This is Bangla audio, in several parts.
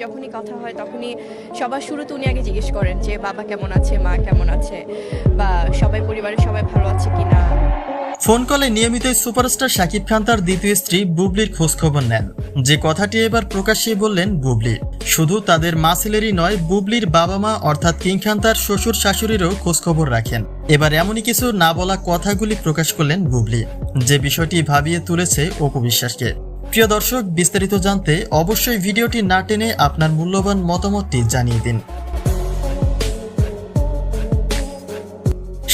যখনই কথা হয়, তখনই সবার শুরুতে উনি আগে জিজ্ঞেস করেন যে, বাবা কেমন আছে? মা কেমন আছে? বা সবাই, পরিবারের সবাই ভালো আছে কিনা? ফোন কলে নিয়মিতই সুপারস্টার শাকিব খান তার দ্বিতীয় স্ত্রী বুবলির খোঁজখবর নেন। যে কথাটি এবার প্রকাশ্যে বললেন বুবলি। শুধু তাদের মা ছেলেরই নয়, বুবলির বাবা মা অর্থাৎ কিং খান তার শ্বশুর শাশুড়িরও খোঁজখবর রাখেন। এবার এমনই কিছু না বলা কথাগুলি প্রকাশ করলেন বুবলি। যে বিষয়টি ভাবিয়ে তুলেছে অপু বিশ্বাসকে। প্রিয় দর্শক, বিস্তারিত জানতে অবশ্যই ভিডিওটি না টেনে আপনার মূল্যবান মতামতটি জানিয়ে দিন।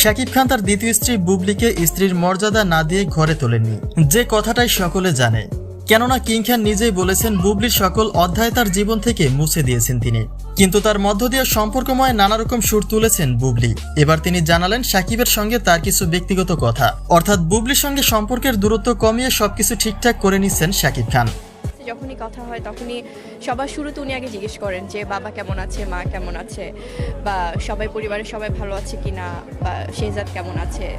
শাকিব খান তার দ্বিতীয় স্ত্রী বুবলিকে স্ত্রীর মর্যাদা না দিয়ে ঘরে তোলেননি। যে কথাটাই সকলে জানে কেননা কিং খান নিজেই বলেছেন, বুবলির সকল অধ্যায় তার জীবন থেকে মুছে দিয়েছেন তিনি। কিন্তু তার মধ্য দিয়ে সম্পর্কময় নানা রকম সুর তুলেছেন বুবলি। এবার তিনি জানালেন, সাকিবের সঙ্গে তার কিছু ব্যক্তিগত কথা। অর্থাৎ বুবলির সঙ্গে সম্পর্কের দূরত্ব কমিয়ে সবকিছু ঠিকঠাক করে নিচ্ছেন শাকিব খান। যখনই কথা হয়, তখনই সবার শুরুতে উনি আগে জিজ্ঞেস করেন যে, বাবা কেমন আছে, মা কেমন আছে? বা সবাই পরিবারের সবাই ভালো আছে কিনা? বা শেহজাদ কেমন আছে?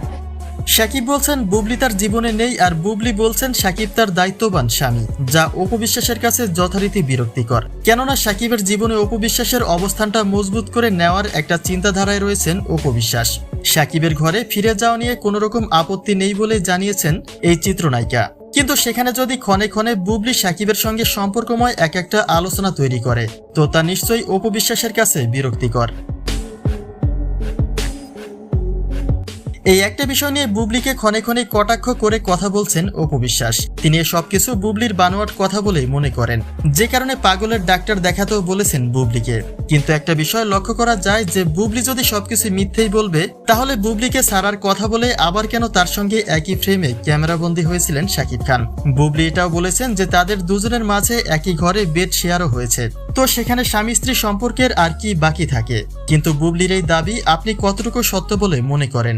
সাকিব বলছেন, বুবলি তার জীবনে নেই আর বুবলি বলছেন, সাকিব তার দায়িত্ববান স্বামী, যা অপবিশ্বাসের কাছে যথারীতি বিরক্তিকর। কেননা সাকিবের জীবনে অপবিশ্বাসের অবস্থানটা মজবুত করে নেওয়ার একটা চিন্তাধারায় রয়েছেন অপবিশ্বাস সাকিবের ঘরে ফিরে যাওয়া নিয়ে কোনো রকম আপত্তি নেই বলে জানিয়েছেন এই চিত্রনায়িকা। কিন্তু সেখানে যদি ক্ষণে ক্ষণে বুবলি সাকিবের সঙ্গে সম্পর্কময় এক একটা আলোচনা তৈরি করে, তো তা নিশ্চয়ই অপবিশ্বাসের কাছে বিরক্তিকর। এই একটা বিষয় নিয়ে বুবলিকে ক্ষণে ক্ষণে কটাক্ষ করে কথা বলছেন অপবিশ্বাস তিনি এ সবকিছু বুবলির বানোয়াট কথা বলেই মনে করেন। যে কারণে পাগলের ডাক্তার দেখাতেও বলেছেন বুবলিকে। কিন্তু একটা বিষয় লক্ষ্য করা যায় যে, বুবলি যদি সবকিছু মিথ্যেই বলবে, তাহলে বুবলিকে সারার কথা বলে আবার কেন তার সঙ্গে একই ফ্রেমে ক্যামেরাবন্দি হয়েছিলেন শাকিব খান? বুবলি এটাও বলেছেন যে, তাদের দুজনের মাঝে একই ঘরে বেড শেয়ারও হয়েছে। তো সেখানে স্বামী স্ত্রী সম্পর্কের আর কি বাকি থাকে? কিন্তু বুবলির এই দাবি আপনি কতটুকু সত্য বলে মনে করেন?